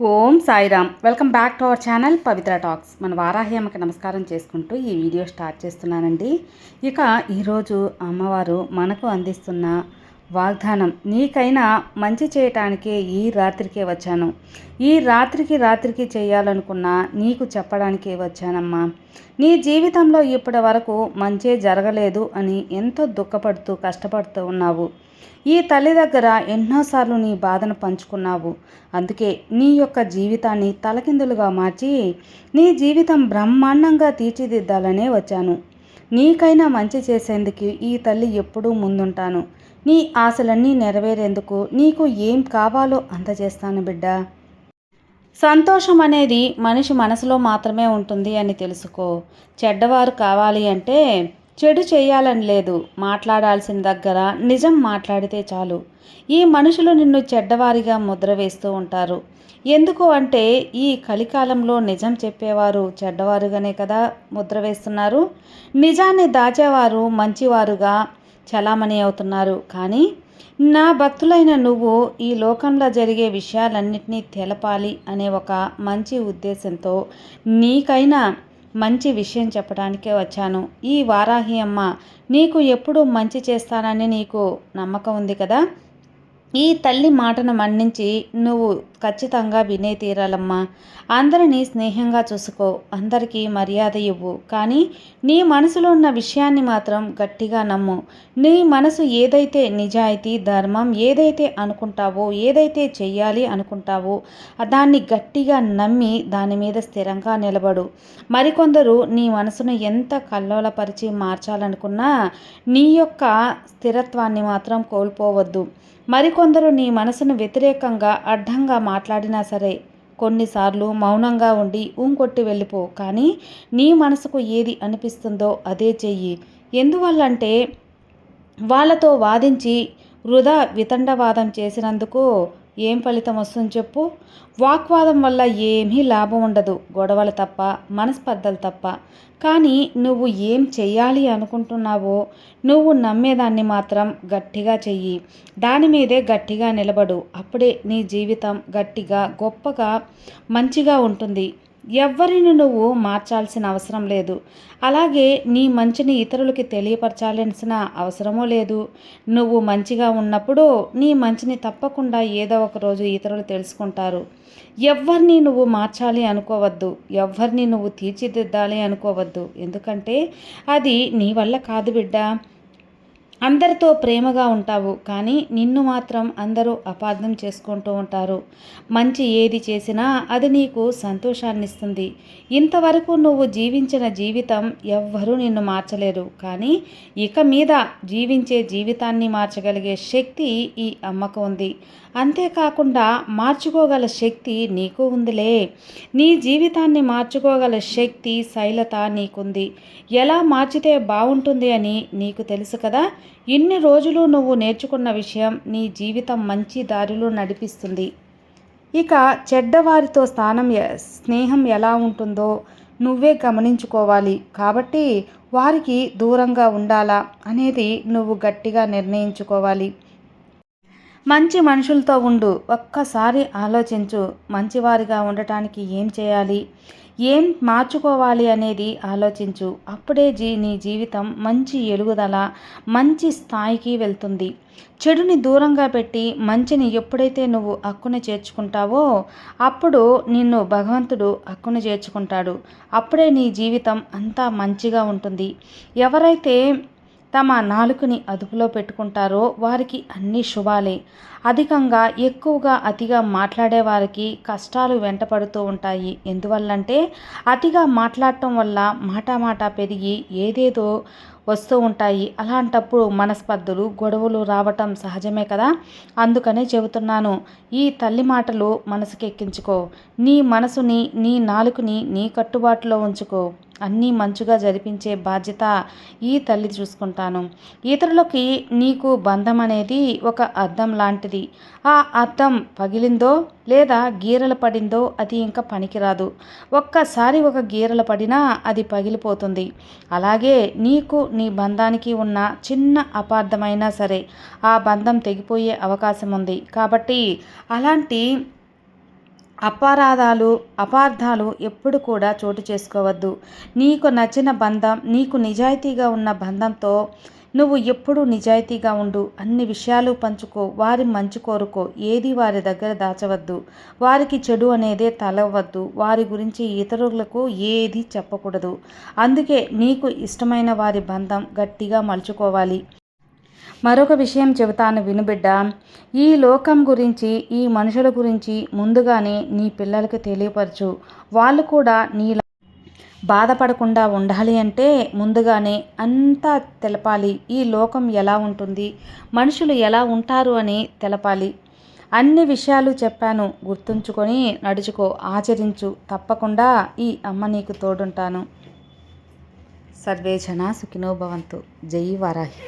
Om Sairam. Welcome back to our channel Pavitra talks. మన వారాహి అమ్మకి నమస్కారం చేసుకుంటూ ఈ వీడియో స్టార్ట్ చేస్తున్నానండి. ఇక ఈరోజు అమ్మవారు మనకు అందిస్తున్న వాగ్దానం. నీకైనా మంచి చేయటానికే ఈ రాత్రికే వచ్చాను. ఈ రాత్రికి రాత్రికి చేయాలనుకున్న నీకు చెప్పడానికే వచ్చానమ్మా. నీ జీవితంలో ఇప్పటి వరకు మంచే జరగలేదు అని ఎంతో దుఃఖపడుతూ కష్టపడుతూ ఉన్నావు. ఈ తల్లి దగ్గర ఎన్నోసార్లు నీ బాధను పంచుకున్నావు. అందుకే నీ యొక్క జీవితాన్ని తలకిందులుగా మార్చి నీ జీవితం బ్రహ్మాండంగా తీర్చిదిద్దాలనే వచ్చాను. నీకైనా మంచి చేసేందుకు ఈ తల్లి ఎప్పుడూ ముందుంటాను. నీ ఆశలన్నీ నెరవేరేందుకు నీకు ఏం కావాలో అందజేస్తాను బిడ్డ. సంతోషం అనేది మనిషి మనసులో మాత్రమే ఉంటుంది అని తెలుసుకో. చెడ్డవారు కావాలి అంటే చెడు చేయాలని లేదు. మాట్లాడాల్సిన దగ్గర నిజం మాట్లాడితే చాలు. ఈ మనుషులు నిన్ను చెడ్డవారిగా ముద్ర వేస్తూ ఉంటారు. ఎందుకు అంటే ఈ కలికాలంలో నిజం చెప్పేవారు చెడ్డవారుగానే కదా ముద్ర వేస్తున్నారు. నిజాన్ని దాచేవారు మంచివారుగా చలామణి అవుతున్నారు. కానీ నా భక్తులైన నువ్వు ఈ లోకంలో జరిగే విషయాలన్నింటినీ తెలపాలి అనే ఒక మంచి ఉద్దేశంతో నీకైనా మంచి విషయం చెప్పడానికే వచ్చాను. ఈ వారాహి అమ్మ నీకు ఎప్పుడు మంచి చేస్తానని నీకు నమ్మకం ఉంది కదా? ఈ తల్లి మాటను మన్నించి నువ్వు ఖచ్చితంగా వినే తీరాలమ్మా. అందరినీ స్నేహంగా చూసుకో. అందరికీ మర్యాద ఇవ్వు. కానీ నీ మనసులో ఉన్న విషయాన్ని మాత్రం గట్టిగా నమ్ము. నీ మనసు ఏదైతే నిజాయితీ ధర్మం ఏదైతే అనుకుంటావో ఏదైతే చెయ్యాలి అనుకుంటావో దాన్ని గట్టిగా నమ్మి దాని మీద స్థిరంగా నిలబడు. మరికొందరు నీ మనసును ఎంత కల్లోలపరిచి మార్చాలనుకున్నా నీ యొక్క స్థిరత్వాన్ని మాత్రం కోల్పోవద్దు. మరికొందరు నీ మనసును వ్యతిరేకంగా అడ్డంగా మాట్లాడినా సరే కొన్నిసార్లు మౌనంగా ఉండి ఊంకొట్టి వెళ్ళిపో కానీ నీ మనసుకు ఏది అనిపిస్తుందో అదే చెయ్యి. ఎందువల్లంటే వాళ్ళతో వాదించి వృధా వితండవాదం చేసినందుకు ఏం ఫలితం వస్తుంది చెప్పు. వాక్వాదం వల్ల ఏమీ లాభం ఉండదు. గొడవలు తప్ప మనస్పర్ధలు తప్ప. కానీ నువ్వు ఏం చెయ్యాలి అనుకుంటున్నావో నువ్వు నమ్మేదాన్ని మాత్రం గట్టిగా చెయ్యి. దాని మీదే గట్టిగా నిలబడు. అప్పుడే నీ జీవితం గట్టిగా గొప్పగా మంచిగా ఉంటుంది. ఎవ్వరిని నువ్వు మార్చాల్సిన అవసరం లేదు. అలాగే నీ మంచిని ఇతరులకి తెలియపరచాల్సిన అవసరమూ లేదు. నువ్వు మంచిగా ఉన్నప్పుడు నీ మంచిని తప్పకుండా ఏదో ఒక రోజు ఇతరులు తెలుసుకుంటారు. ఎవరిని నువ్వు మార్చాలి అనుకోవద్దు. ఎవరిని నువ్వు తీర్చిదిద్దాలి అనుకోవద్దు. ఎందుకంటే అది నీ వల్ల కాదు బిడ్డ. అందరితో ప్రేమగా ఉంటావు కానీ నిన్ను మాత్రం అందరూ అపార్థం చేసుకుంటూ ఉంటారు. మంచి ఏది చేసినా అది నీకు సంతోషాన్నిస్తుంది. ఇంతవరకు నువ్వు జీవించిన జీవితం ఎవ్వరూ నిన్ను మార్చలేరు కానీ ఇక మీద జీవించే జీవితాన్ని మార్చగలిగే శక్తి ఈ అమ్మకు ఉంది. అంతేకాకుండా మార్చుకోగల శక్తి నీకు ఉందిలే. నీ జీవితాన్ని మార్చుకోగల శక్తి శైలత నీకుంది. ఎలా మార్చితే బాగుంటుంది అని నీకు తెలుసు కదా? ఇన్ని రోజులు నువ్వు నేర్చుకున్న విషయం నీ జీవితం మంచి దారిలో నడిపిస్తుంది. ఇక చెడ్డవారితో స్థానం స్నేహం ఎలా ఉంటుందో నువ్వే గమనించుకోవాలి. కాబట్టి వారికి దూరంగా ఉండాలా అనేది నువ్వు గట్టిగా నిర్ణయించుకోవాలి. మంచి మనుషులతో ఉండు. ఒక్కసారి ఆలోచించు మంచివారిగా ఉండటానికి ఏం చేయాలి? ఏం మార్చుకోవాలి అనేది ఆలోచించు. అప్పుడే జీ నీ జీవితం మంచి ఎలుగుదల మంచి స్థాయికి వెళ్తుంది. చెడుని దూరంగా పెట్టి మంచిని ఎప్పుడైతే నువ్వు హక్కును చేర్చుకుంటావో అప్పుడు నిన్ను భగవంతుడు హక్కును చేర్చుకుంటాడు. అప్పుడే నీ జీవితం అంతా మంచిగా ఉంటుంది. ఎవరైతే తమ నాలుకని అదుపులో పెట్టుకుంటారో వారికి అన్ని శుభాలే. అధికంగా ఎక్కువగా అతిగా మాట్లాడే వారికి కష్టాలు వెంటపడుతూ ఉంటాయి. ఎందువల్లంటే అతిగా మాట్లాడటం వల్ల మాట మాట పెరిగి ఏదేదో వస్తూ ఉంటాయి. అలాంటప్పుడు మనస్పర్ధలు గొడవలు రావటం సహజమే కదా? అందుకనే చెబుతున్నాను ఈ తల్లి మాటలు మనసుకెక్కించుకో. నీ మనసుని నీ నాలుకని నీ కట్టుబాటులో ఉంచుకో. అన్నీ మంచుగా జరిపించే బాధ్యత ఈ తల్లి చూసుకుంటాను. ఇతరులకి నీకు బంధం అనేది ఒక అద్దం లాంటిది. ఆ అద్దం పగిలిందో లేదా గీరలు పడిందో అది ఇంకా పనికిరాదు. ఒక్కసారి ఒక గీరలు పడినా అది పగిలిపోతుంది. అలాగే నీకు నీ బంధానికి ఉన్న చిన్న అపార్థమైనా సరే ఆ బంధం తెగిపోయే అవకాశం ఉంది కాబట్టి అలాంటి అపరాధాలు అపార్థాలు ఎప్పుడు కూడా చోటు చేసుకోవద్దు. నీకు నచ్చిన బంధం నీకు నిజాయితీగా ఉన్న బంధంతో నువ్వు ఎప్పుడూ నిజాయితీగా ఉండు. అన్ని విషయాలు పంచుకో వారి మంచి కోరుకో. ఏది వారి దగ్గర దాచవద్దు. వారికి చెడు అనేదే తలవద్దు. వారి గురించి ఇతరులకు ఏది చెప్పకూడదు. అందుకే నీకు ఇష్టమైన వారి బంధం గట్టిగా మలుచుకోవాలి. మరొక విషయం చెబుతాను వినుబిడ్డ ఈ లోకం గురించి ఈ మనుషుల గురించి ముందుగానే నీ పిల్లలకు తెలియపరచు. వాళ్ళు కూడా నీ బాధపడకుండా ఉండాలి అంటే ముందుగానే అంతా తెలపాలి. ఈ లోకం ఎలా ఉంటుంది? మనుషులు ఎలా ఉంటారు అని తెలపాలి. అన్ని విషయాలు చెప్పాను. గుర్తుంచుకొని నడుచుకో. ఆచరించు. తప్పకుండా ఈ అమ్మ నీకు తోడుంటాను. సర్వే జనా సుఖినోభవంతు జై వారాహి.